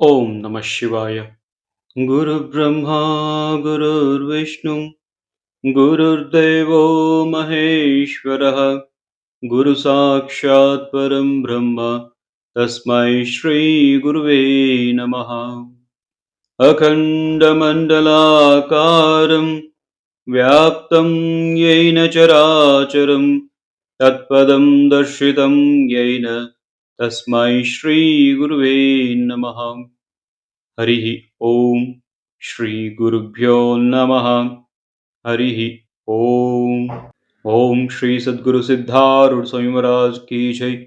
ॐ नमः शिवाय। गुरुब्रह्मा गुरुविष्णु गुरुर्देवो महेश्वरः गुरुसाक्षात् परम् ब्रह्म तस्मै श्रीगुर्वे नमः। अखण्डमण्डलाकारम् व्याप्तं येन चराचरम् तत्पदं दर्शितं येन तस्मै श्रीगुरुवे नमः। हरिः ॐ श्रीगुरुभ्यो नमः। हरिः ॐ ॐ श्री सद्गुरुसिद्धारुडस्वयंवराजकी जय।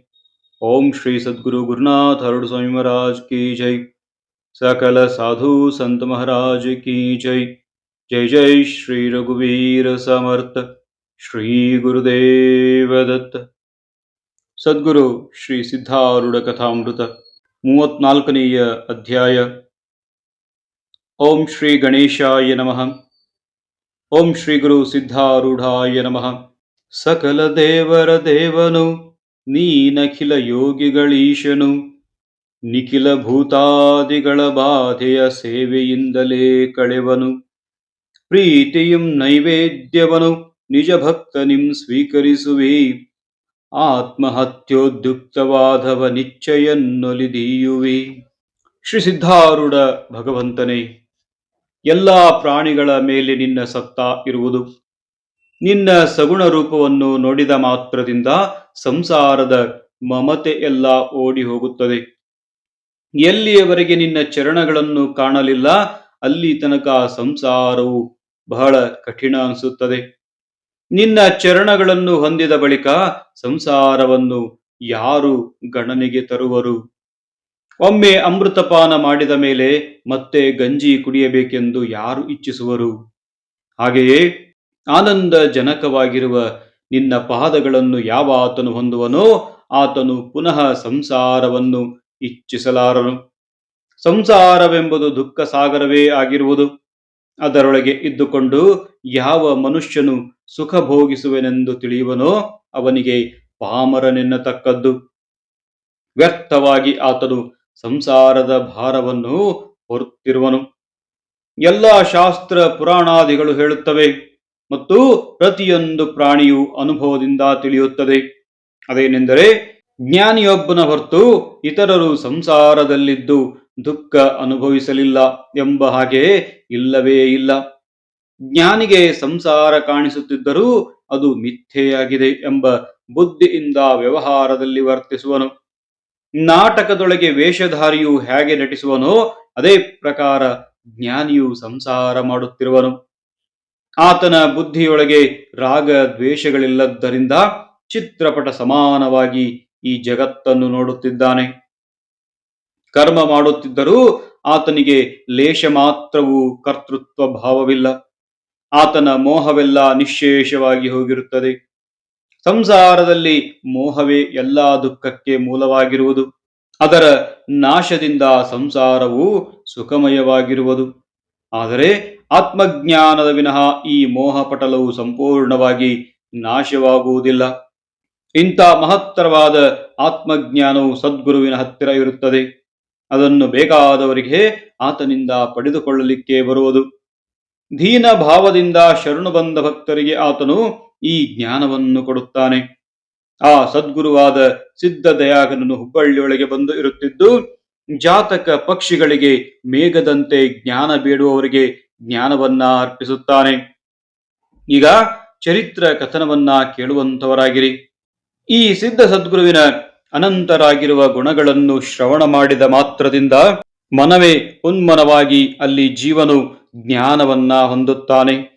ॐ श्री सद्गुरुगुरुनाथरुडस्वामिमहाराज की जय। सकल साधु संत महाराज की जय। जय जय श्री रघुवीर समर्थ। श्री गुरुदेव दत्त। ಸದ್ಗುರು ಶ್ರೀ ಸಿದ್ಧಾರೂಢ ಕಥಾಮೃತ ಮೂವತ್ನಾಲ್ಕನೆಯ ಅಧ್ಯಾಯ. ಓಂ ಶ್ರೀ ಗಣೇಶಾಯ ನಮಃ. ಓಂ ಶ್ರೀ ಗುರು ಸಿದ್ಧಾರೂಢಾಯ ನಮಃ. ಸಕಲ ದೇವರ ದೇವನು ನೀನಖಿಲ ಯೋಗಿಗಳೀಶನು. ನಿಖಿಲ ಭೂತಾದಿಗಳ ಬಾಧೆಯ ಸೇವೆಯಿಂದಲೇ ಕಳೆವನು. ಪ್ರೀತಿಯಂ ನೈವೇದ್ಯವನು, ನಿಜ ಭಕ್ತನಿಂ ಸ್ವೀಕರಿಸುವೆ. ಆತ್ಮಹತ್ಯೋದ್ಯುಕ್ತವಾದವ ನಿಶ್ಚಯನ್ನೊಲಿದೀಯುವಿ ಶ್ರೀ ಸಿದ್ಧಾರೂಢ ಭಗವಂತನೇ, ಎಲ್ಲ ಪ್ರಾಣಿಗಳ ಮೇಲೆ ನಿನ್ನ ಸತ್ತ ಇರುವುದು. ನಿನ್ನ ಸಗುಣ ರೂಪವನ್ನು ನೋಡಿದ ಮಾತ್ರದಿಂದ ಸಂಸಾರದ ಮಮತೆ ಎಲ್ಲ ಓಡಿ ಹೋಗುತ್ತದೆ ಎಲ್ಲಿಯವರೆಗೆ ನಿನ್ನ ಚರಣಗಳನ್ನು ಕಾಣಲಿಲ್ಲ, ಅಲ್ಲಿ ತನಕ ಸಂಸಾರವು ಬಹಳ ಕಠಿಣ ಅನಿಸುತ್ತದೆ. ನಿನ್ನ ಚರಣಗಳನ್ನು ಹೊಂದಿದ ಬಳಿಕ ಸಂಸಾರವನ್ನು ಯಾರು ಗಣನೆಗೆ ತರುವರು? ಒಮ್ಮೆ ಅಮೃತಪಾನ ಮಾಡಿದ ಮೇಲೆ ಮತ್ತೆ ಗಂಜಿ ಕುಡಿಯಬೇಕೆಂದು ಯಾರು ಇಚ್ಛಿಸುವರು? ಹಾಗೆಯೇ ಆನಂದ ಜನಕವಾಗಿರುವ ನಿನ್ನ ಪಾದಗಳನ್ನು ಯಾವ ಆತನು ಹೊಂದುವನೋ ಆತನು ಪುನಃ ಸಂಸಾರವನ್ನು ಇಚ್ಛಿಸಲಾರನು. ಸಂಸಾರವೆಂಬುದು ದುಃಖ ಸಾಗರವೇ ಆಗಿರುವುದು. ಅದರೊಳಗೆ ಇದ್ದುಕೊಂಡು ಯಾವ ಮನುಷ್ಯನು ಸುಖ ಭೋಗಿಸುವೆನೆಂದು ತಿಳಿಯುವನೋ ಅವನಿಗೆ ಪಾಮರನೆನ್ನತಕ್ಕದ್ದು ವ್ಯರ್ಥವಾಗಿ ಆತನು ಸಂಸಾರದ ಭಾರವನ್ನು ಹೊರುತ್ತಿರುವನು. ಎಲ್ಲ ಶಾಸ್ತ್ರ ಪುರಾಣಾದಿಗಳು ಹೇಳುತ್ತವೆ ಮತ್ತು ಪ್ರತಿಯೊಂದು ಪ್ರಾಣಿಯು ಅನುಭವದಿಂದ ತಿಳಿಯುತ್ತದೆ. ಅದೇನೆಂದರೆ ಜ್ಞಾನಿಯೊಬ್ಬನ ಹೊರತು ಇತರರು ಸಂಸಾರದಲ್ಲಿದ್ದು ದುಃಖ ಅನುಭವಿಸಲಿಲ್ಲ ಎಂಬ ಹಾಗೆ ಇಲ್ಲವೇ ಇಲ್ಲ. ಜ್ಞಾನಿಗೆ ಸಂಸಾರ ಕಾಣಿಸುತ್ತಿದ್ದರೂ ಅದು ಮಿಥ್ಯೆಯಾಗಿದೆ ಎಂಬ ಬುದ್ಧಿಯಿಂದ ವ್ಯವಹಾರದಲ್ಲಿ ವರ್ತಿಸುವನು. ನಾಟಕದೊಳಗೆ ವೇಷಧಾರಿಯು ಹೇಗೆ ನಟಿಸುವನೋ ಅದೇ ಪ್ರಕಾರ ಜ್ಞಾನಿಯು ಸಂಸಾರ ಮಾಡುತ್ತಿರುವನು. ಆತನ ಬುದ್ಧಿಯೊಳಗೆ ರಾಗ ದ್ವೇಷಗಳಿಲ್ಲದ್ದರಿಂದ ಚಿತ್ರಪಟ ಸಮಾನವಾಗಿ ಈ ಜಗತ್ತನ್ನು ನೋಡುತ್ತಿದ್ದಾನೆ. ಕರ್ಮ ಮಾಡುತ್ತಿದ್ದರೂ ಆತನಿಗೆ ಲೇಷ ಮಾತ್ರವೂ ಕರ್ತೃತ್ವ ಭಾವವಿಲ್ಲ ಆತನ ಮೋಹವೆಲ್ಲ ನಿಶೇಷವಾಗಿ ಹೋಗಿರುತ್ತದೆ. ಸಂಸಾರದಲ್ಲಿ ಮೋಹವೇ ಎಲ್ಲಾ ದುಃಖಕ್ಕೆ ಮೂಲವಾಗಿರುವುದು. ಅದರ ನಾಶದಿಂದ ಸಂಸಾರವು ಸುಖಮಯವಾಗಿರುವುದು. ಆದರೆ ಆತ್ಮಜ್ಞಾನದ ವಿನಃ ಈ ಮೋಹ ಪಟಲವು ಸಂಪೂರ್ಣವಾಗಿ ನಾಶವಾಗುವುದಿಲ್ಲ. ಇಂಥ ಮಹತ್ತರವಾದ ಆತ್ಮಜ್ಞಾನವು ಸದ್ಗುರುವಿನ ಹತ್ತಿರ ಇರುತ್ತದೆ. ಅದನ್ನು ಬೇಕಾದವರಿಗೆ ಆತನಿಂದ ಪಡೆದುಕೊಳ್ಳಲಿಕ್ಕೆ ಬರುವುದು. ದೀನ ಭಾವದಿಂದ ಶರಣು ಬಂದ ಭಕ್ತರಿಗೆ ಆತನು ಈ ಜ್ಞಾನವನ್ನು ಕೊಡುತ್ತಾನೆ. ಆ ಸದ್ಗುರುವಾದ ಸಿದ್ಧ ದಯಾಗನನು ಹುಬ್ಬಳ್ಳಿಯೊಳಗೆ ಬಂದು ಇರುತ್ತಿದ್ದು, ಜಾತಕ ಪಕ್ಷಿಗಳಿಗೆ ಮೇಘದಂತೆ ಜ್ಞಾನ ಬೇಡುವವರಿಗೆ ಜ್ಞಾನವನ್ನ ಅರ್ಪಿಸುತ್ತಾನೆ. ಈಗ ಚರಿತ್ರ ಕಥನವನ್ನ ಕೇಳುವಂತವರಾಗಿರಿ. ಈ ಸಿದ್ಧ ಸದ್ಗುರುವಿನ ಅನಂತರಾಗಿರುವ ಗುಣಗಳನ್ನು ಶ್ರವಣ ಮಾಡಿದ ಮಾತ್ರದಿಂದ ಮನವೇ ಉನ್ಮನವಾಗಿ ಅಲ್ಲಿ ಜೀವನು ಜ್ಞಾನವನ್ನ ಹೊಂದುತ್ತಾನೆ.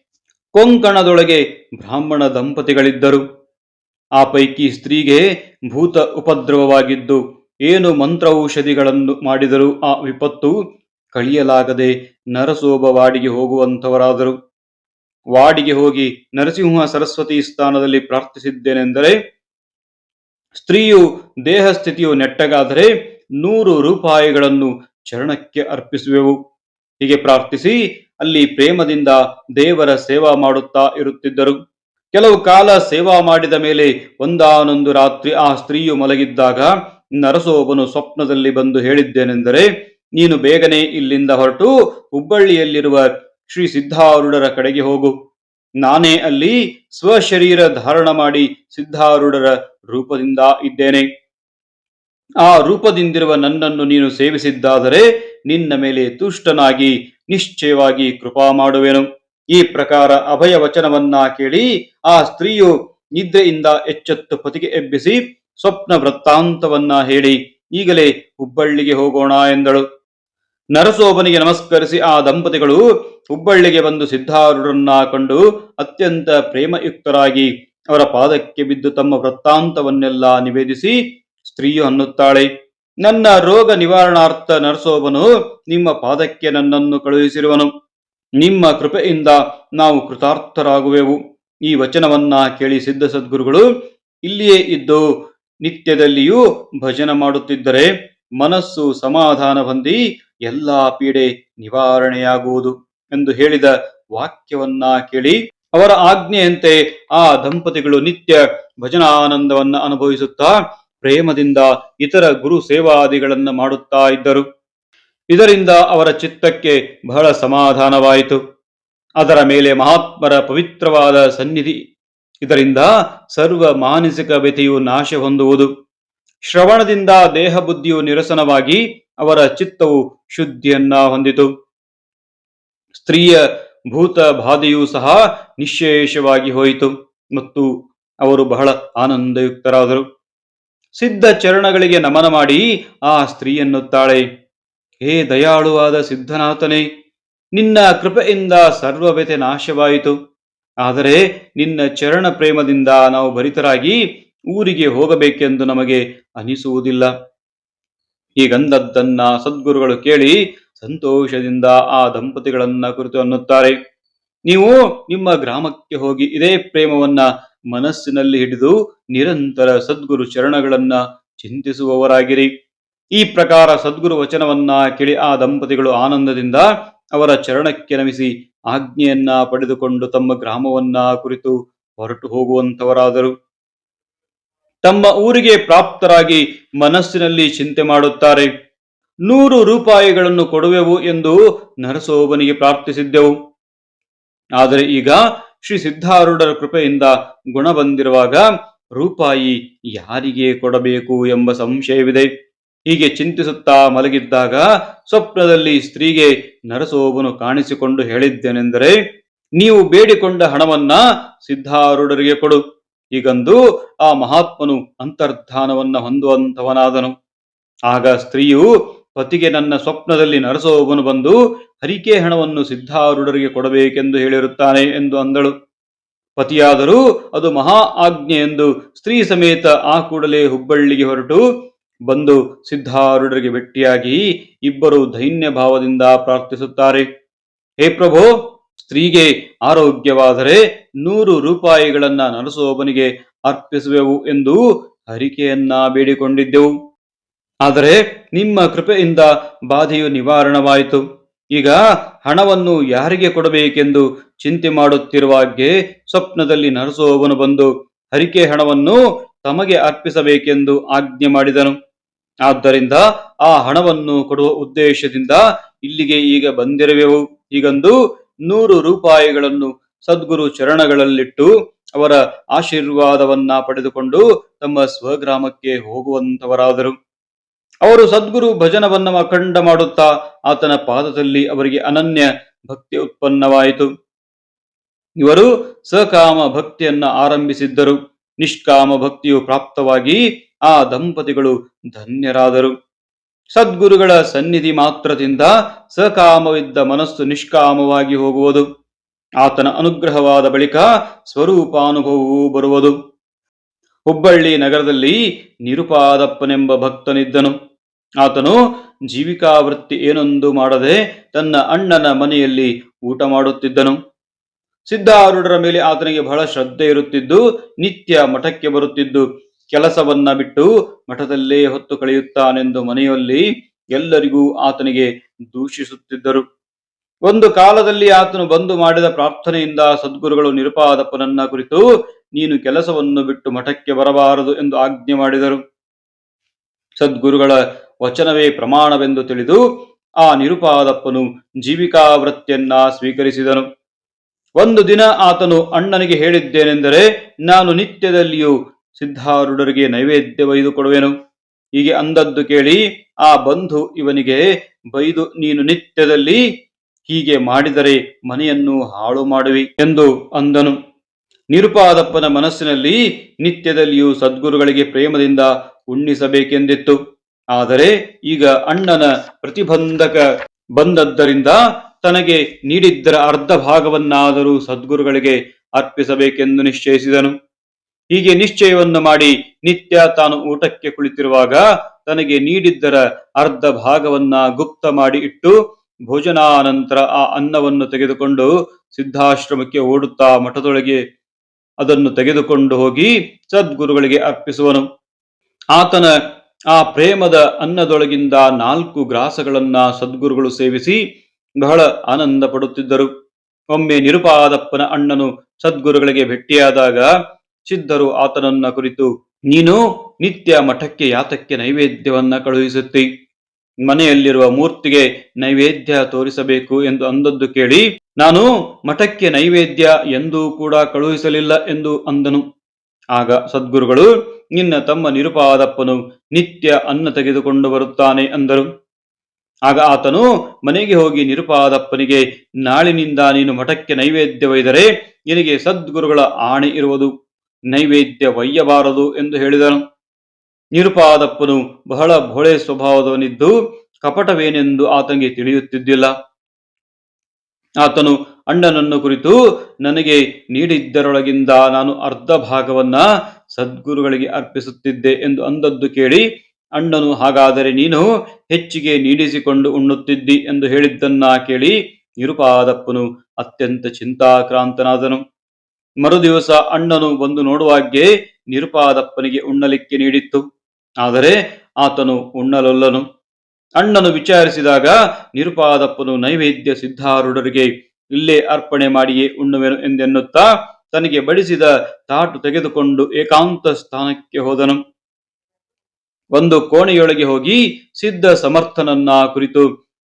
ಕೊಂಕಣದೊಳಗೆ ಬ್ರಾಹ್ಮಣ ದಂಪತಿಗಳಿದ್ದರು. ಆ ಪೈಕಿ ಸ್ತ್ರೀಗೆ ಭೂತ ಉಪದ್ರವವಾಗಿದ್ದು, ಏನು ಮಂತ್ರೌಷಧಿಗಳನ್ನು ಮಾಡಿದರೂ ಆ ವಿಪತ್ತು ಕಳಿಯಲಾಗದೆ ನರಸೋಬ ವಾಡಿಗೆ ಹೋಗುವಂತವರಾದರು ವಾಡಿಗೆ ಹೋಗಿ ನರಸಿಂಹ ಸರಸ್ವತಿ ಸ್ಥಾನದಲ್ಲಿ ಪ್ರಾರ್ಥಿಸಿದ್ದೇನೆಂದರೆ, ಸ್ತ್ರೀಯು ದೇಹ ಸ್ಥಿತಿಯು ನೆಟ್ಟಗಾದರೆ ನೂರು ರೂಪಾಯಿಗಳನ್ನು ಚರಣಕ್ಕೆ ಅರ್ಪಿಸುವೆವು. ಹೀಗೆ ಪ್ರಾರ್ಥಿಸಿ ಅಲ್ಲಿ ಪ್ರೇಮದಿಂದ ದೇವರ ಸೇವಾ ಮಾಡುತ್ತಾ ಇರುತ್ತಿದ್ದರು. ಕೆಲವು ಕಾಲ ಸೇವಾ ಮಾಡಿದ ಮೇಲೆ ಒಂದಾನೊಂದು ರಾತ್ರಿ ಆ ಸ್ತ್ರೀಯು ಮಲಗಿದ್ದಾಗ ನರಸೋಬನು ಸ್ವಪ್ನದಲ್ಲಿ ಬಂದು ಹೇಳಿದ್ದೇನೆಂದರೆ, ನೀನು ಬೇಗನೆ ಇಲ್ಲಿಂದ ಹೊರಟು ಹುಬ್ಬಳ್ಳಿಯಲ್ಲಿರುವ ಶ್ರೀ ಸಿದ್ಧಾರೂಢರ ಕಡೆಗೆ ಹೋಗು. ನಾನೇ ಅಲ್ಲಿ ಸ್ವಶರೀರ ಧಾರಣ ಮಾಡಿ ಸಿದ್ಧಾರೂಢರ ರೂಪದಿಂದ ಇದ್ದೇನೆ. ಆ ರೂಪದಿಂದಿರುವ ನನ್ನನ್ನು ನೀನು ಸೇವಿಸಿದ್ದಾದರೆ, ನಿನ್ನ ಮೇಲೆ ತುಷ್ಟನಾಗಿ ನಿಶ್ಚಯವಾಗಿ ಕೃಪಾ ಮಾಡುವೆನು. ಈ ಪ್ರಕಾರ ಅಭಯ ವಚನವನ್ನ ಕೇಳಿ ಆ ಸ್ತ್ರೀಯು ನಿದ್ರೆಯಿಂದ ಎಚ್ಚೆತ್ತು ಪತಿಗೆ ಎಬ್ಬಿಸಿ ಸ್ವಪ್ನ ವೃತ್ತಾಂತವನ್ನ ಹೇಳಿ, ಈಗಲೇ ಹುಬ್ಬಳ್ಳಿಗೆ ಹೋಗೋಣ ಎಂದಳು. ನರಸೋಬನಿಗೆ ನಮಸ್ಕರಿಸಿ ಆ ದಂಪತಿಗಳು ಹುಬ್ಬಳ್ಳಿಗೆ ಬಂದು ಸಿದ್ಧಾರೂಢರನ್ನ ಕಂಡು ಅತ್ಯಂತ ಪ್ರೇಮಯುಕ್ತರಾಗಿ ಅವರ ಪಾದಕ್ಕೆ ಬಿದ್ದು ತಮ್ಮ ವೃತ್ತಾಂತವನ್ನೆಲ್ಲ ನಿವೇದಿಸಿ ಸ್ತ್ರೀಯು ಅನ್ನುತ್ತಾಳೆ. ನನ್ನ ರೋಗ ನಿವಾರಣಾರ್ಥ ನರಸೋಬನು ನಿಮ್ಮ ಪಾದಕ್ಕೆ ನನ್ನನ್ನು ಕಳುಹಿಸಿರುವನು. ನಿಮ್ಮ ಕೃಪೆಯಿಂದ ನಾವು ಕೃತಾರ್ಥರಾಗುವೆವು. ಈ ವಚನವನ್ನ ಕೇಳಿ ಸಿದ್ಧ ಸದ್ಗುರುಗಳು, ಇಲ್ಲಿಯೇ ಇದ್ದು ನಿತ್ಯದಲ್ಲಿಯೂ ಭಜನ ಮಾಡುತ್ತಿದ್ದರೆ ಮನಸ್ಸು ಸಮಾಧಾನ ಹೊಂದಿ ಎಲ್ಲಾ ಪೀಡೆ ನಿವಾರಣೆಯಾಗುವುದು ಎಂದು ಹೇಳಿದ ವಾಕ್ಯವನ್ನ ಕೇಳಿ ಅವರ ಆಜ್ಞೆಯಂತೆ ಆ ದಂಪತಿಗಳು ನಿತ್ಯ ಭಜನಾನಂದವನ್ನ ಅನುಭವಿಸುತ್ತಾ ಪ್ರೇಮದಿಂದ ಇತರ ಗುರು ಸೇವಾದಿಗಳನ್ನು ಮಾಡುತ್ತಾ ಇದ್ದರು. ಇದರಿಂದ ಅವರ ಚಿತ್ತಕ್ಕೆ ಬಹಳ ಸಮಾಧಾನವಾಯಿತು. ಅದರ ಮೇಲೆ ಮಹಾತ್ಮರ ಪವಿತ್ರವಾದ ಸನ್ನಿಧಿ. ಇದರಿಂದ ಸರ್ವ ಮಾನಸಿಕ ವ್ಯತಿಯು ನಾಶ ಹೊಂದುವುದು. ಶ್ರವಣದಿಂದ ದೇಹ ಬುದ್ಧಿಯು ನಿರಸನವಾಗಿ ಅವರ ಚಿತ್ತವು ಶುದ್ಧಿಯನ್ನ ಹೊಂದಿತು. ಸ್ತ್ರೀಯ ಭೂತ ಬಾಧೆಯೂ ಸಹ ನಿಶೇಷವಾಗಿ ಹೋಯಿತು ಮತ್ತು ಅವರು ಬಹಳ ಆನಂದಯುಕ್ತರಾದರು. ಸಿದ್ಧ ಚರಣಗಳಿಗೆ ನಮನ ಮಾಡಿ ಆ ಸ್ತ್ರೀಯನ್ನುತ್ತಾಳೆ ಹೇ ದಯಾಳುವಾದ ಸಿದ್ಧನಾಥನೇ, ನಿನ್ನ ಕೃಪೆಯಿಂದ ಸರ್ವವ್ಯತೆ ನಾಶವಾಯಿತು. ಆದರೆ ನಿನ್ನ ಚರಣ ಪ್ರೇಮದಿಂದ ನಾವು ಭರಿತರಾಗಿ ಊರಿಗೆ ಹೋಗಬೇಕೆಂದು ನಮಗೆ ಅನಿಸುವುದಿಲ್ಲ. ಹೀಗಂದದ್ದನ್ನ ಸದ್ಗುರುಗಳು ಕೇಳಿ ಸಂತೋಷದಿಂದ ಆ ದಂಪತಿಗಳನ್ನ ಕುರಿತು ಅನ್ನುತ್ತಾರೆ. ನೀವು ನಿಮ್ಮ ಗ್ರಾಮಕ್ಕೆ ಹೋಗಿ ಇದೇ ಪ್ರೇಮವನ್ನ ಮನಸ್ಸಿನಲ್ಲಿ ಹಿಡಿದು ನಿರಂತರ ಸದ್ಗುರು ಚರಣಗಳನ್ನ ಚಿಂತಿಸುವವರಾಗಿರಿ. ಈ ಪ್ರಕಾರ ಸದ್ಗುರು ವಚನವನ್ನ ಕೇಳಿ ಆ ದಂಪತಿಗಳು ಆನಂದದಿಂದ ಅವರ ಚರಣಕ್ಕೆ ನಮಿಸಿ ಆಜ್ಞೆಯನ್ನ ಪಡೆದುಕೊಂಡು ತಮ್ಮ ಗ್ರಾಮವನ್ನ ಕುರಿತು ಹೊರಟು ಹೋಗುವಂತವರಾದರು. ತಮ್ಮ ಊರಿಗೆ ಪ್ರಾಪ್ತರಾಗಿ ಮನಸ್ಸಿನಲ್ಲಿ ಚಿಂತೆ ಮಾಡುತ್ತಾರೆ. ನೂರು ರೂಪಾಯಿಗಳನ್ನು ಕೊಡುವೆವು ಎಂದು ನರಸೋಬನಿಗೆ ಪ್ರಾರ್ಥಿಸಿದ್ದೆವು. ಆದರೆ ಈಗ ಶ್ರೀ ಸಿದ್ಧಾರೂಢರ ಕೃಪೆಯಿಂದ ಗುಣ ಬಂದಿರುವಾಗ ರೂಪಾಯಿ ಯಾರಿಗೆ ಕೊಡಬೇಕು ಎಂಬ ಸಂಶಯವಿದೆ. ಹೀಗೆ ಚಿಂತಿಸುತ್ತಾ ಮಲಗಿದ್ದಾಗ ಸ್ವಪ್ನದಲ್ಲಿ ಸ್ತ್ರೀಗೆ ನರಸೋಬನು ಕಾಣಿಸಿಕೊಂಡು ಹೇಳಿದ್ದೇನೆಂದರೆ, ನೀವು ಬೇಡಿಕೊಂಡ ಹಣವನ್ನ ಸಿದ್ಧಾರೂಢರಿಗೆ ಕೊಡು. ಹೀಗಂದು ಆ ಮಹಾತ್ಮನು ಅಂತರ್ಧಾನವನ್ನ ಹೊಂದುವಂತವನಾದನು ಆಗ ಸ್ತ್ರೀಯು ಪತಿಗೆ ನನ್ನ ಸ್ವಪ್ನದಲ್ಲಿ ನರಸೋಬನು ಬಂದು ಹರಿಕೆ ಹಣವನ್ನು ಸಿದ್ಧಾರೂಢರಿಗೆ ಕೊಡಬೇಕೆಂದು ಹೇಳಿರುತ್ತಾನೆ ಎಂದು ಅಂದಳು. ಪತಿಯಾದರೂ ಅದು ಮಹಾ ಆಜ್ಞೆ ಎಂದು ಸ್ತ್ರೀ ಸಮೇತ ಆ ಕೂಡಲೇ ಹುಬ್ಬಳ್ಳಿಗೆ ಹೊರಟು ಬಂದು ಸಿದ್ಧಾರೂಢರಿಗೆ ಭೇಟಿಯಾಗಿ ಇಬ್ಬರು ದೈನ್ಯ ಭಾವದಿಂದ ಪ್ರಾರ್ಥಿಸುತ್ತಾರೆ. ಹೇ ಪ್ರಭೋ, ಸ್ತ್ರೀಗೆ ಆರೋಗ್ಯವಾದರೆ ನೂರು ರೂಪಾಯಿಗಳನ್ನ ನರಸೋಬನಿಗೆ ಅರ್ಪಿಸುವೆವು ಎಂದು ಹರಿಕೆಯನ್ನ ಬೇಡಿಕೊಂಡಿದ್ದೆವು. ಆದರೆ ನಿಮ್ಮ ಕೃಪೆಯಿಂದ ಬಾಧೆಯು ನಿವಾರಣವಾಯಿತು. ಈಗ ಹಣವನ್ನು ಯಾರಿಗೆ ಕೊಡಬೇಕೆಂದು ಚಿಂತೆ ಮಾಡುತ್ತಿರುವಾಗೆ ಸ್ವಪ್ನದಲ್ಲಿ ನರಸೋವನು ಬಂದು ಹರಿಕೆ ಹಣವನ್ನು ತಮಗೆ ಅರ್ಪಿಸಬೇಕೆಂದು ಆಜ್ಞೆ ಮಾಡಿದನು. ಆದ್ದರಿಂದ ಆ ಹಣವನ್ನು ಕೊಡುವ ಉದ್ದೇಶದಿಂದ ಇಲ್ಲಿಗೆ ಈಗ ಬಂದಿರುವೆವು. ಈಗಂದು ನೂರು ರೂಪಾಯಿಗಳನ್ನು ಸದ್ಗುರು ಚರಣಗಳಲ್ಲಿಟ್ಟು ಅವರ ಆಶೀರ್ವಾದವನ್ನ ಪಡೆದುಕೊಂಡು ತಮ್ಮ ಸ್ವಗ್ರಾಮಕ್ಕೆ ಹೋಗುವಂತವರಾದರು. ಅವರು ಸದ್ಗುರು ಭಜನವನ್ನ ಅಖಂಡ ಮಾಡುತ್ತಾ ಆತನ ಪಾದದಲ್ಲಿ ಅವರಿಗೆ ಅನನ್ಯ ಭಕ್ತಿ ಉತ್ಪನ್ನವಾಯಿತು. ಇವರು ಸಕಾಮ ಭಕ್ತಿಯನ್ನ ಆರಂಭಿಸಿದ್ದರು. ನಿಷ್ಕಾಮ ಭಕ್ತಿಯು ಪ್ರಾಪ್ತವಾಗಿ ಆ ದಂಪತಿಗಳು ಧನ್ಯರಾದರು. ಸದ್ಗುರುಗಳ ಸನ್ನಿಧಿ ಮಾತ್ರದಿಂದ ಸಕಾಮವಿದ್ದ ಮನಸ್ಸು ನಿಷ್ಕಾಮವಾಗಿ ಹೋಗುವುದು. ಆತನ ಅನುಗ್ರಹವಾದ ಬಳಿಕ ಸ್ವರೂಪಾನುಭವವೂ ಬರುವುದು. ಹುಬ್ಬಳ್ಳಿ ನಗರದಲ್ಲಿ ನಿರುಪಾದಪ್ಪನೆಂಬ ಭಕ್ತನಿದ್ದನು. ಆತನು ಜೀವಿಕಾವೃತ್ತಿ ಏನೊಂದು ಮಾಡದೆ ತನ್ನ ಅಣ್ಣನ ಮನೆಯಲ್ಲಿ ಊಟ ಮಾಡುತ್ತಿದ್ದನು. ಸಿದ್ಧಾರೂಢರ ಮೇಲೆ ಆತನಿಗೆ ಬಹಳ ಶ್ರದ್ಧೆ ಇರುತ್ತಿದ್ದು, ನಿತ್ಯ ಮಠಕ್ಕೆ ಬರುತ್ತಿದ್ದು, ಕೆಲಸವನ್ನ ಬಿಟ್ಟು ಮಠದಲ್ಲೇ ಹೊತ್ತು ಕಳೆಯುತ್ತಾನೆಂದು ಮನೆಯಲ್ಲಿ ಎಲ್ಲರಿಗೂ ಆತನಿಗೆ ದೂಷಿಸುತ್ತಿದ್ದರು. ಒಂದು ಕಾಲದಲ್ಲಿ ಆತನು ಬಂದು ಮಾಡಿದ ಪ್ರಾರ್ಥನೆಯಿಂದ ಸದ್ಗುರುಗಳು ನಿರುಪಾದಪ್ಪನನ್ನ ಕುರಿತು, ನೀನು ಕೆಲಸವನ್ನು ಬಿಟ್ಟು ಮಠಕ್ಕೆ ಬರಬಾರದು ಎಂದು ಆಜ್ಞೆ ಮಾಡಿದರು. ಸದ್ಗುರುಗಳ ವಚನವೇ ಪ್ರಮಾಣವೆಂದು ತಿಳಿದು ಆ ನಿರುಪಾದಪ್ಪನು ಜೀವಿಕಾ ವೃತ್ತಿಯನ್ನ ಸ್ವೀಕರಿಸಿದನು. ಒಂದು ದಿನ ಆತನು ಅಣ್ಣನಿಗೆ ಹೇಳಿದ್ದೇನೆಂದರೆ ನಾನು ನಿತ್ಯದಲ್ಲಿಯೂ ಸಿದ್ಧಾರೂಢರಿಗೆ ನೈವೇದ್ಯ ಬೈದು ಕೊಡುವೆನು. ಹೀಗೆ ಅಂದದ್ದು ಕೇಳಿ ಆ ಬಂಧು ಇವನಿಗೆ, ಬೈದು ನೀನು ನಿತ್ಯದಲ್ಲಿ ಹೀಗೆ ಮಾಡಿದರೆ ಮನೆಯನ್ನು ಹಾಳು ಮಾಡುವಿ ಎಂದು ಅಂದನು. ನಿರುಪಾದಪ್ಪನ ಮನಸ್ಸಿನಲ್ಲಿ ನಿತ್ಯದಲ್ಲಿಯೂ ಸದ್ಗುರುಗಳಿಗೆ ಪ್ರೇಮದಿಂದ ಉಣ್ಣಿಸಬೇಕೆಂದಿತ್ತು. ಆದರೆ ಈಗ ಅಣ್ಣನ ಪ್ರತಿಬಂಧಕ ಬಂದದ್ದರಿಂದ ತನಗೆ ನೀಡಿದ್ದರ ಅರ್ಧ ಭಾಗವನ್ನಾದರೂ ಸದ್ಗುರುಗಳಿಗೆ ಅರ್ಪಿಸಬೇಕೆಂದು ನಿಶ್ಚಯಿಸಿದನು. ಹೀಗೆ ನಿಶ್ಚಯವನ್ನು ಮಾಡಿ ನಿತ್ಯ ತಾನು ಊಟಕ್ಕೆ ಕುಳಿತಿರುವಾಗ ತನಗೆ ನೀಡಿದ್ದರ ಅರ್ಧ ಭಾಗವನ್ನ ಗುಪ್ತ ಮಾಡಿ ಇಟ್ಟು ಭೋಜನಾನಂತರ ಆ ಅನ್ನವನ್ನು ತೆಗೆದುಕೊಂಡು ಸಿದ್ಧಾಶ್ರಮಕ್ಕೆ ಓಡುತ್ತಾ ಮಠದೊಳಗೆ ಅದನ್ನು ತೆಗೆದುಕೊಂಡು ಹೋಗಿ ಸದ್ಗುರುಗಳಿಗೆ ಅರ್ಪಿಸುವನು. ಆತನ ಆ ಪ್ರೇಮದ ಅನ್ನದೊಳಗಿಂದ ನಾಲ್ಕು ಗ್ರಾಸಗಳನ್ನ ಸದ್ಗುರುಗಳು ಸೇವಿಸಿ ಬಹಳ ಆನಂದ ಪಡುತ್ತಿದ್ದರು. ಒಮ್ಮೆ ನಿರುಪಾದಪ್ಪನ ಅಣ್ಣನು ಸದ್ಗುರುಗಳಿಗೆ ಭೇಟಿಯಾದಾಗ ಸಿದ್ಧರು ಆತನನ್ನ ಕುರಿತು, ನೀನು ನಿತ್ಯ ಮಠಕ್ಕೆ ಯಾತಕ್ಕೆ ನೈವೇದ್ಯವನ್ನ ಕಳುಹಿಸುತ್ತಿ? ಮನೆಯಲ್ಲಿರುವ ಮೂರ್ತಿಗೆ ನೈವೇದ್ಯ ತೋರಿಸಬೇಕು ಎಂದು ಅಂದದ್ದು ಕೇಳಿ, ನಾನು ಮಠಕ್ಕೆ ನೈವೇದ್ಯ ಎಂದೂ ಕೂಡ ಕಳುಹಿಸಲಿಲ್ಲ ಎಂದು ಅಂದನು. ಆಗ ಸದ್ಗುರುಗಳು ನಿನ್ನ ತಮ್ಮ ನಿರುಪಾದಪ್ಪನು ನಿತ್ಯ ಅನ್ನ ತೆಗೆದುಕೊಂಡು ಬರುತ್ತಾನೆ ಅಂದರು. ಆಗ ಆತನು ಮನೆಗೆ ಹೋಗಿ ನಿರುಪಾದಪ್ಪನಿಗೆ, ನಾಳಿನಿಂದ ನೀನು ಮಠಕ್ಕೆ ನೈವೇದ್ಯ ಒಯ್ದರೆ ನಿನಗೆ ಸದ್ಗುರುಗಳ ಆಣೆ ಇರುವುದು. ನೈವೇದ್ಯ ಒಯ್ಯಬಾರದು ಎಂದು ಹೇಳಿದನು. ನಿರುಪಾದಪ್ಪನು ಬಹಳ ಭೋಳೆ ಸ್ವಭಾವದವನಿದ್ದು ಕಪಟವೇನೆಂದು ಆತನಿಗೆ ತಿಳಿಯುತ್ತಿದ್ದಿಲ್ಲ. ಆತನು, ಅಣ್ಣನನ್ನು ಕುರಿತು ನನಗೆ ನೀಡಿದ್ದರೊಳಗಿಂದ ನಾನು ಅರ್ಧ ಭಾಗವನ್ನ ಸದ್ಗುರುಗಳಿಗೆ ಅರ್ಪಿಸುತ್ತಿದ್ದೆ ಎಂದು ಅಂದದ್ದು ಕೇಳಿ, ಅಣ್ಣನು ಹಾಗಾದರೆ ನೀನು ಹೆಚ್ಚಿಗೆ ನೀಡಿಸಿಕೊಂಡು ಉಣ್ಣುತ್ತಿದ್ದಿ ಎಂದು ಹೇಳಿದ್ದನ್ನ ಕೇಳಿ ನಿರುಪಾದಪ್ಪನು ಅತ್ಯಂತ ಚಿಂತಾಕ್ರಾಂತನಾದನು. ಮರುದಿವಸ ಅಣ್ಣನು ಬಂದು ನೋಡುವಾಗೆ ನಿರುಪಾದಪ್ಪನಿಗೆ ಉಣ್ಣಲಿಕ್ಕೆ ನೀಡಿತ್ತು. ಆದರೆ ಆತನು ಉಣ್ಣಲೊಲ್ಲನು. ಅಣ್ಣನು ವಿಚಾರಿಸಿದಾಗ ನಿರುಪಾದಪ್ಪನು ನೈವೇದ್ಯ ಸಿದ್ಧಾರೂಢರಿಗೆ ಇಲ್ಲೇ ಅರ್ಪಣೆ ಮಾಡಿಯೇ ಉಣ್ಣುವೆನು ಎಂದೆನ್ನುತ್ತಾ ತನಗೆ ಬಡಿಸಿದ ತಾಟು ತೆಗೆದುಕೊಂಡು ಏಕಾಂತ ಸ್ಥಾನಕ್ಕೆ ಹೋದನು. ಒಂದು ಕೋಣೆಯೊಳಗೆ ಹೋಗಿ ಸಿದ್ಧ ಸಮರ್ಥನನ್ನ ಕುರಿತು,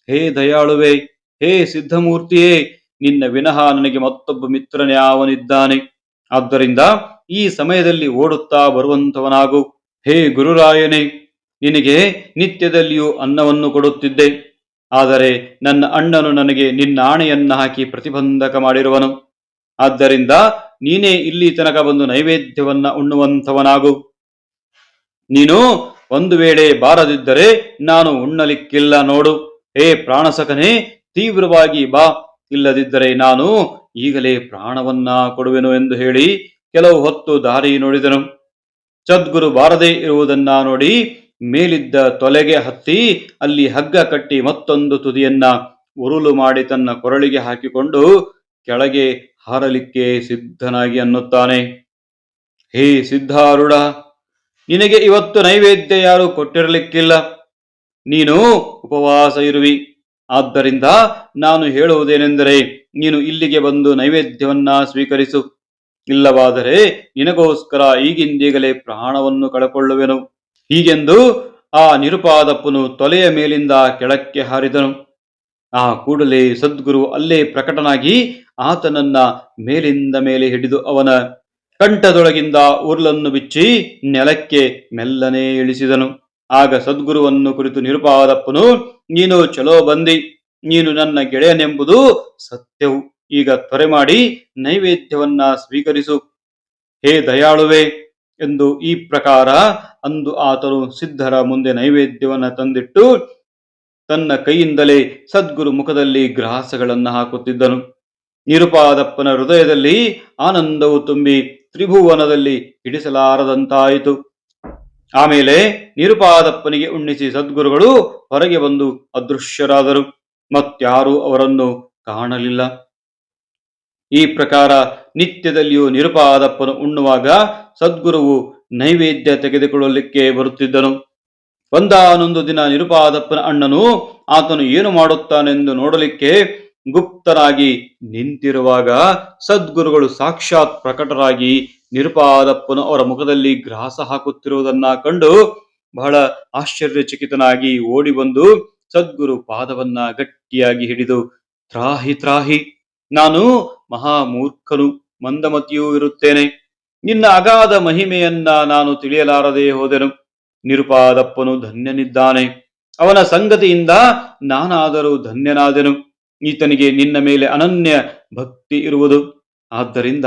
ಹೇ ದಯಾಳುವೆ, ಹೇ ಸಿದ್ಧಮೂರ್ತಿಯೇ, ನಿನ್ನ ವಿನಃ ನನಗೆ ಮತ್ತೊಬ್ಬ ಮಿತ್ರನ್ಯಾವನಿದ್ದಾನೆ ಆದ್ದರಿಂದ ಈ ಸಮಯದಲ್ಲಿ ಓಡುತ್ತಾ ಬರುವಂತವನಾಗು ಹೇ ಗುರುರಾಯನೇ, ನಿನಗೆ ನಿತ್ಯದಲ್ಲಿಯೂ ಅನ್ನವನ್ನು ಕೊಡುತ್ತಿದ್ದೆ. ಆದರೆ ನನ್ನ ಅಣ್ಣನು ನನಗೆ ನಿನ್ನ ಆಣೆಯನ್ನ ಹಾಕಿ ಪ್ರತಿಬಂಧಕ ಮಾಡಿರುವನು. ಆದ್ದರಿಂದ ನೀನೇ ಇಲ್ಲಿ ತನಕ ಬಂದು ನೈವೇದ್ಯವನ್ನ ಉಣ್ಣುವಂಥವನಾಗು. ನೀನು ಒಂದು ವೇಳೆ ಬಾರದಿದ್ದರೆ ನಾನು ಉಣ್ಣಲಿಕ್ಕಿಲ್ಲ ನೋಡು. ಹೇ ಪ್ರಾಣಸಕನೇ, ತೀವ್ರವಾಗಿ ಬಾ. ಇಲ್ಲದಿದ್ದರೆ ನಾನು ಈಗಲೇ ಪ್ರಾಣವನ್ನ ಕೊಡುವೆನು ಎಂದು ಹೇಳಿ ಕೆಲವು ಹೊತ್ತು ದಾರಿ ನೋಡಿದನು. ಸದ್ಗುರು ಬಾರದೇ ಇರುವುದನ್ನ ನೋಡಿ ಮೇಲಿದ್ದ ತೊಲೆಗೆ ಹತ್ತಿ ಅಲ್ಲಿ ಹಗ್ಗ ಕಟ್ಟಿ ಮತ್ತೊಂದು ತುದಿಯನ್ನ ಉರುಳು ಮಾಡಿ ತನ್ನ ಕೊರಳಿಗೆ ಹಾಕಿಕೊಂಡು ಕೆಳಗೆ ಹಾರಲಿಕ್ಕೆ ಸಿದ್ಧನಾಗಿ ಅನ್ನುತ್ತಾನೆ. ಹೇ ಸಿದ್ಧಾರುಢ, ನಿನಗೆ ಇವತ್ತು ನೈವೇದ್ಯ ಯಾರು ಕೊಟ್ಟಿರಲಿಕ್ಕಿಲ್ಲ. ನೀನು ಉಪವಾಸ ಇರುವಿ. ಆದ್ದರಿಂದ ನಾನು ಹೇಳುವುದೇನೆಂದರೆ, ನೀನು ಇಲ್ಲಿಗೆ ಬಂದು ನೈವೇದ್ಯವನ್ನ ಸ್ವೀಕರಿಸು. ಇಲ್ಲವಾದರೆ ನಿನಗೋಸ್ಕರ ಈಗಿಂದೀಗಲೇ ಪ್ರಾಣವನ್ನು ಕಳಕೊಳ್ಳುವೆನು. ಹೀಗೆಂದು ಆ ನಿರುಪಾದಪ್ಪನು ತೊಲೆಯ ಮೇಲಿಂದ ಕೆಳಕ್ಕೆ ಹಾರಿದನು. ಆ ಕೂಡಲೇ ಸದ್ಗುರು ಅಲ್ಲೇ ಪ್ರಕಟನಾಗಿ ಆತನನ್ನ ಮೇಲಿಂದ ಮೇಲೆ ಹಿಡಿದು ಅವನ ಕಂಠದೊಳಗಿಂದ ಉರ್ಲನ್ನು ಬಿಚ್ಚಿ ನೆಲಕ್ಕೆ ಮೆಲ್ಲನೆ ಇಳಿಸಿದನು. ಆಗ ಸದ್ಗುರುವನ್ನು ಕುರಿತು ನಿರುಪಾದಪ್ಪನು, ನೀನು ಚಲೋ ಬಂದಿ, ನೀನು ನನ್ನ ಗೆಳೆಯನೆಂಬುದು ಸತ್ಯವು. ಈಗ ತ್ವರೆ ಮಾಡಿ ನೈವೇದ್ಯವನ್ನ ಸ್ವೀಕರಿಸು. ಹೇ ದಯಾಳುವೆ ಎಂದು ಈ ಪ್ರಕಾರ ಅಂದು ಆತನು ಸಿದ್ಧರ ಮುಂದೆ ನೈವೇದ್ಯವನ್ನ ತಂದಿಟ್ಟು ತನ್ನ ಕೈಯಿಂದಲೇ ಸದ್ಗುರು ಮುಖದಲ್ಲಿ ಗ್ರಾಸಗಳನ್ನು ಹಾಕುತ್ತಿದ್ದನು. ನಿರುಪಾದಪ್ಪನ ಹೃದಯದಲ್ಲಿ ಆನಂದವು ತುಂಬಿ ತ್ರಿಭುವನದಲ್ಲಿ ಹಿಡಿಸಲಾರದಂತಾಯಿತು ಆಮೇಲೆ ನಿರುಪಾದಪ್ಪನಿಗೆ ಉಣ್ಣಿಸಿ ಸದ್ಗುರುಗಳು ಹೊರಗೆ ಬಂದು ಅದೃಶ್ಯರಾದರು. ಮತ್ಯಾರೂ ಅವರನ್ನು ಕಾಣಲಿಲ್ಲ. ಈ ಪ್ರಕಾರ ನಿತ್ಯದಲ್ಲಿಯೂ ನಿರುಪಾದಪ್ಪನು ಉಣ್ಣುವಾಗ ಸದ್ಗುರುವು ನೈವೇದ್ಯ ತೆಗೆದುಕೊಳ್ಳಲಿಕ್ಕೆ ಬರುತ್ತಿದ್ದನು. ಒಂದಾನೊಂದು ದಿನ ನಿರುಪಾದಪ್ಪನ ಅಣ್ಣನು ಆತನು ಏನು ಮಾಡುತ್ತಾನೆಂದು ನೋಡಲಿಕ್ಕೆ ಗುಪ್ತರಾಗಿ ನಿಂತಿರುವಾಗ ಸದ್ಗುರುಗಳು ಸಾಕ್ಷಾತ್ ಪ್ರಕಟರಾಗಿ ನಿರುಪಾದಪ್ಪನು ಅವರ ಮುಖದಲ್ಲಿ ಗ್ರಾಸ ಹಾಕುತ್ತಿರುವುದನ್ನ ಕಂಡು ಬಹಳ ಆಶ್ಚರ್ಯಚಕಿತನಾಗಿ ಓಡಿ ಬಂದು ಸದ್ಗುರು ಪಾದವನ್ನ ಗಟ್ಟಿಯಾಗಿ ಹಿಡಿದು, ತ್ರಾಹಿ ತ್ರಾಹಿ, ನಾನು ಮಹಾಮೂರ್ಖನು, ಮಂದಮತಿಯೂ ಇರುತ್ತೇನೆ. ನಿನ್ನ ಅಗಾಧ ಮಹಿಮೆಯನ್ನ ನಾನು ತಿಳಿಯಲಾರದೆ ಹೋದೆನು. ನಿರುಪಾದಪ್ಪನು ಧನ್ಯನಿದ್ದಾನೆ. ಅವನ ಸಂಗತಿಯಿಂದ ನಾನಾದರೂ ಧನ್ಯನಾದೆನು. ಈತನಿಗೆ ನಿನ್ನ ಮೇಲೆ ಅನನ್ಯ ಭಕ್ತಿ ಇರುವುದು. ಆದ್ದರಿಂದ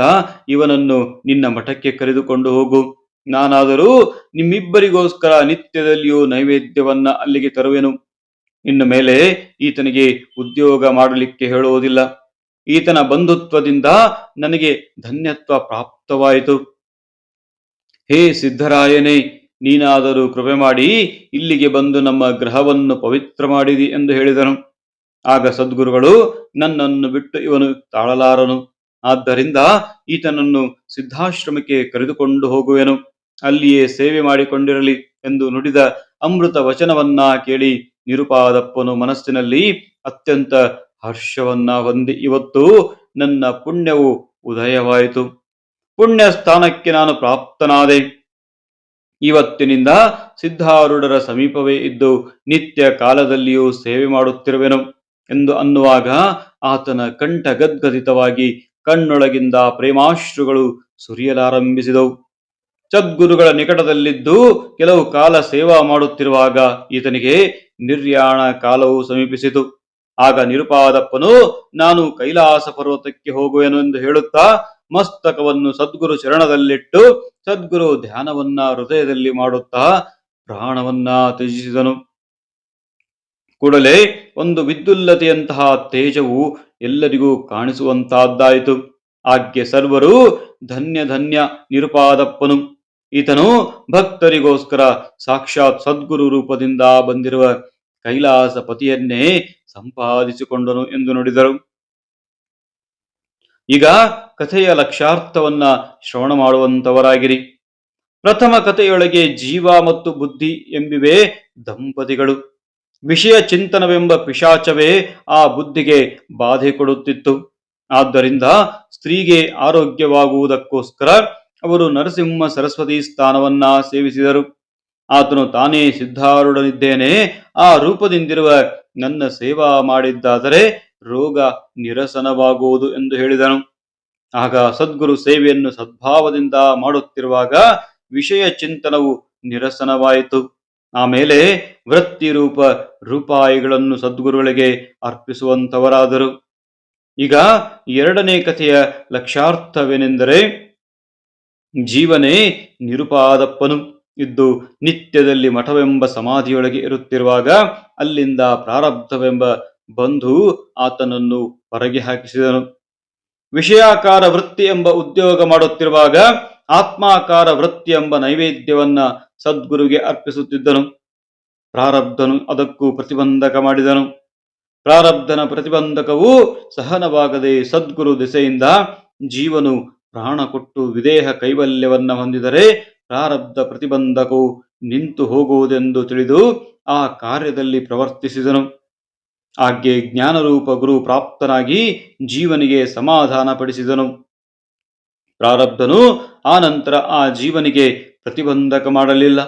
ಇವನನ್ನು ನಿನ್ನ ಮಠಕ್ಕೆ ಕರೆದುಕೊಂಡು ಹೋಗು. ನಾನಾದರೂ ನಿಮ್ಮಿಬ್ಬರಿಗೋಸ್ಕರ ನಿತ್ಯದಲ್ಲಿಯೂ ನೈವೇದ್ಯವನ್ನ ಅಲ್ಲಿಗೆ ತರುವೆನು. ಇನ್ನು ಮೇಲೆ ಈತನಿಗೆ ಉದ್ಯೋಗ ಮಾಡಲಿಕ್ಕೆ ಹೇಳುವುದಿಲ್ಲ. ಈತನ ಬಂಧುತ್ವದಿಂದ ನನಗೆ ಧನ್ಯತ್ವ ಪ್ರಾಪ್ತವಾಯಿತು. ಹೇ ಸಿದ್ಧರಾಯನೇ ನೀನಾದರೂ ಕೃಪೆ ಮಾಡಿ ಇಲ್ಲಿಗೆ ಬಂದು ನಮ್ಮ ಗ್ರಹವನ್ನು ಪವಿತ್ರ ಮಾಡಿದಿ ಎಂದು ಹೇಳಿದನು. ಆಗ ಸದ್ಗುರುಗಳು, ನನ್ನನ್ನು ಬಿಟ್ಟು ಇವನು ತಾಳಲಾರನು. ಆದ್ದರಿಂದ ಈತನನ್ನು ಸಿದ್ಧಾಶ್ರಮಕ್ಕೆ ಕರೆದುಕೊಂಡು ಹೋಗುವೆನು. ಅಲ್ಲಿಯೇ ಸೇವೆ ಮಾಡಿಕೊಂಡಿರಲಿ ಎಂದು ನುಡಿದ ಅಮೃತ ವಚನವನ್ನ ಕೇಳಿ ನಿರುಪಾದಪ್ಪನು ಮನಸ್ಸಿನಲ್ಲಿ ಅತ್ಯಂತ ಹರ್ಷವನ್ನ ಹೊಂದಿ ಇವತ್ತು ನನ್ನ ಪುಣ್ಯವು ಉದಯವಾಯಿತು. ಪುಣ್ಯ ಸ್ಥಾನಕ್ಕೆ ನಾನು ಪ್ರಾಪ್ತನಾದೆ. ಇವತ್ತಿನಿಂದ ಸಿದ್ಧಾರೂಢರ ಸಮೀಪವೇ ಇದ್ದು ನಿತ್ಯ ಕಾಲದಲ್ಲಿಯೂ ಸೇವೆ ಮಾಡುತ್ತಿರುವೆನು ಎಂದು ಅನ್ನುವಾಗ ಆತನ ಕಂಠ ಗದ್ಗದಿತವಾಗಿ ಕಣ್ಣೊಳಗಿಂದ ಪ್ರೇಮಾಶ್ರುಗಳು ಸುರಿಯಲಾರಂಭಿಸಿದವು. ಸದ್ಗುರುಗಳ ನಿಕಟದಲ್ಲಿದ್ದು ಕೆಲವು ಕಾಲ ಸೇವಾ ಮಾಡುತ್ತಿರುವಾಗ ಈತನಿಗೆ ನಿರ್ಯಾಣ ಕಾಲವು ಸಮೀಪಿಸಿತು. ಆಗ ನಿರುಪಾದಪ್ಪನು, ನಾನು ಕೈಲಾಸ ಪರ್ವತಕ್ಕೆ ಹೋಗುವೆನು ಎಂದು ಹೇಳುತ್ತಾ ಮಸ್ತಕವನ್ನು ಸದ್ಗುರು ಶರಣದಲ್ಲಿಟ್ಟು ಸದ್ಗುರು ಧ್ಯಾನವನ್ನ ಹೃದಯದಲ್ಲಿ ಮಾಡುತ್ತಾ ಪ್ರಾಣವನ್ನ ತ್ಯಜಿಸಿದನು. ಕೂಡಲೇ ಒಂದು ವಿದ್ಯುಲ್ಲತೆಯಂತಹ ತೇಜವು ಎಲ್ಲರಿಗೂ ಕಾಣಿಸುವಂತಹದ್ದಾಯಿತು ಆಜ್ಞೆ ಸರ್ವರು ಧನ್ಯ ಧನ್ಯ ನಿರುಪಾದಪ್ಪನು. ಈತನು ಭಕ್ತರಿಗೋಸ್ಕರ ಸಾಕ್ಷಾತ್ ಸದ್ಗುರು ರೂಪದಿಂದ ಬಂದಿರುವ ಕೈಲಾಸ ಪತಿಯನ್ನೇ ಸಂಪಾದಿಸಿಕೊಂಡನು ಎಂದು ನುಡಿದರು. ಈಗ ಕಥೆಯ ಲಕ್ಷಾರ್ಥವನ್ನ ಶ್ರವಣ ಮಾಡುವಂತವರಾಗಿರಿ. ಪ್ರಥಮ ಕಥೆಯೊಳಗೆ ಜೀವ ಮತ್ತು ಬುದ್ಧಿ ಎಂಬಿವೆ ದಂಪತಿಗಳು. ವಿಷಯ ಚಿಂತನವೆಂಬ ಪಿಶಾಚವೇ ಆ ಬುದ್ಧಿಗೆ ಬಾಧೆ ಕೊಡುತ್ತಿತ್ತು. ಆದ್ದರಿಂದ ಸ್ತ್ರೀಗೆ ಆರೋಗ್ಯವಾಗುವುದಕ್ಕೋಸ್ಕರ ಅವರು ನರಸಿಂಹ ಸರಸ್ವತಿ ಸ್ಥಾನವನ್ನ ಸೇವಿಸಿದರು. ಆತನು ತಾನೇ ಸಿದ್ಧಾರೂಢನಿದ್ದೇನೆ. ಆ ರೂಪದಿಂದಿರುವ ನನ್ನ ಸೇವಾ ಮಾಡಿದ್ದಾದರೆ ರೋಗ ನಿರಸನವಾಗುವುದು ಎಂದು ಹೇಳಿದನು. ಆಗ ಸದ್ಗುರು ಸೇವೆಯನ್ನು ಸದ್ಭಾವದಿಂದ ಮಾಡುತ್ತಿರುವಾಗ ವಿಷಯ ಚಿಂತನವು ನಿರಸನವಾಯಿತು. ಆಮೇಲೆ ವೃತ್ತಿ ರೂಪ ರೂಪಾಯಿಗಳನ್ನು ಸದ್ಗುರುಗಳಿಗೆ ಅರ್ಪಿಸುವಂತವರಾದರು. ಈಗ ಎರಡನೇ ಕಥೆಯ ಲಕ್ಷಾರ್ಥವೇನೆಂದರೆ ಜೀವನೇ ನಿರುಪಾದಪ್ಪನು. ಇದ್ದು ನಿತ್ಯದಲ್ಲಿ ಮಠವೆಂಬ ಸಮಾಧಿಯೊಳಗೆ ಇರುತ್ತಿರುವಾಗ ಅಲ್ಲಿಂದ ಪ್ರಾರಬ್ಧವೆಂಬ ಬಂಧು ಆತನನ್ನು ಹೊರಗೆ ಹಾಕಿಸಿದನು. ವಿಷಯಾಕಾರ ವೃತ್ತಿ ಎಂಬ ಉದ್ಯೋಗ ಮಾಡುತ್ತಿರುವಾಗ ಆತ್ಮಾಕಾರ ವೃತ್ತಿ ಎಂಬ ನೈವೇದ್ಯವನ್ನ ಸದ್ಗುರುಗೆ ಅರ್ಪಿಸುತ್ತಿದ್ದನು. ಪ್ರಾರಬ್ಧನು ಅದಕ್ಕೂ ಪ್ರತಿಬಂಧಕ ಮಾಡಿದನು. ಪ್ರಾರಬ್ಧನ ಪ್ರತಿಬಂಧಕವು ಸಹನವಾಗದೆ ಸದ್ಗುರು ದಿಸೆಯಿಂದ ಜೀವನು ಪ್ರಾಣ ಕೊಟ್ಟು ವಿದೇಹ ಕೈವಲ್ಯವನ್ನ ಹೊಂದಿದರೆ ಪ್ರಾರಬ್ಧ ಪ್ರತಿಬಂಧಕವು ನಿಂತು ಹೋಗುವುದೆಂದು ತಿಳಿದು ಆ ಕಾರ್ಯದಲ್ಲಿ ಪ್ರವರ್ತಿಸಿದನು. ಆಗ್ಗೆ ಜ್ಞಾನರೂಪ ಗುರು ಪ್ರಾಪ್ತನಾಗಿ ಜೀವನಿಗೆ ಸಮಾಧಾನ ಪಡಿಸಿದನು ಪ್ರಾರಬ್ಧನು ಆ ನಂತರ ಆ ಜೀವನಿಗೆ ಪ್ರತಿಬಂಧಕ ಮಾಡಲಿಲ್ಲ.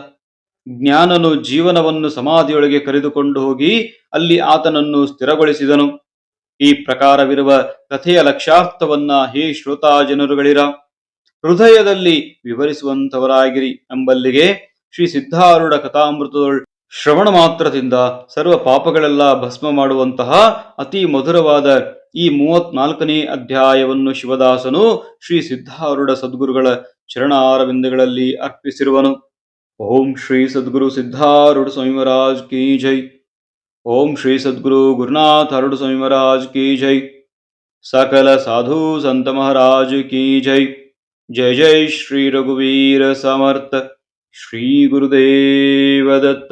ಜ್ಞಾನನು ಜೀವನವನ್ನು ಸಮಾಧಿಯೊಳಗೆ ಕರೆದುಕೊಂಡು ಹೋಗಿ ಅಲ್ಲಿ ಆತನನ್ನು ಸ್ಥಿರಗೊಳಿಸಿದನು. ಈ ಪ್ರಕಾರವಿರುವ ಕಥೆಯ ಲಕ್ಷಾರ್ಥವನ್ನ ಹೇ ಶ್ರೋತಾ ಜನರುಗಳಿರ ಹೃದಯದಲ್ಲಿ ವಿವರಿಸುವಂತವರಾಗಿರಿ ಎಂಬಲ್ಲಿಗೆ ಶ್ರೀ ಸಿದ್ಧಾರೂಢ ಕಥಾಮೃತದೊಳ್ ಶ್ರವಣ ಮಾತ್ರದಿಂದ ಸರ್ವ ಪಾಪಗಳೆಲ್ಲ ಭಸ್ಮ ಮಾಡುವಂತಹ ಅತಿ ಮಧುರವಾದ ಈ ಮೂವತ್ನಾಲ್ಕನೇ ಅಧ್ಯಾಯವನ್ನು ಶಿವದಾಸನು ಶ್ರೀ ಸಿದ್ಧಾರೂಢ ಸದ್ಗುರುಗಳ ಚರಣಾರವಿಂದಗಳಲ್ಲಿ ಅರ್ಪಿಸಿರುವನು ಓಂ ಶ್ರೀ ಸದ್ಗುರು ಸಿದ್ಧಾರೂಢ ಸ್ವಾಮಿ ಮಹಾರಾಜ್ ಕಿ ಜೈ ಓಂ ಶ್ರೀ ಸದ್ಗುರು ಗುರುನಾಥ ಅರುಡು ಸ್ವಾಮಿ ಮಹಾರಾಜ್ ಕಿ ಜೈ ಸಕಲ ಸಾಧು ಸಂತ ಮಹಾರಾಜ್ ಕಿ ಜೈ जय जय श्री रघुवीर समर्थ श्री गुरुदेव दत्त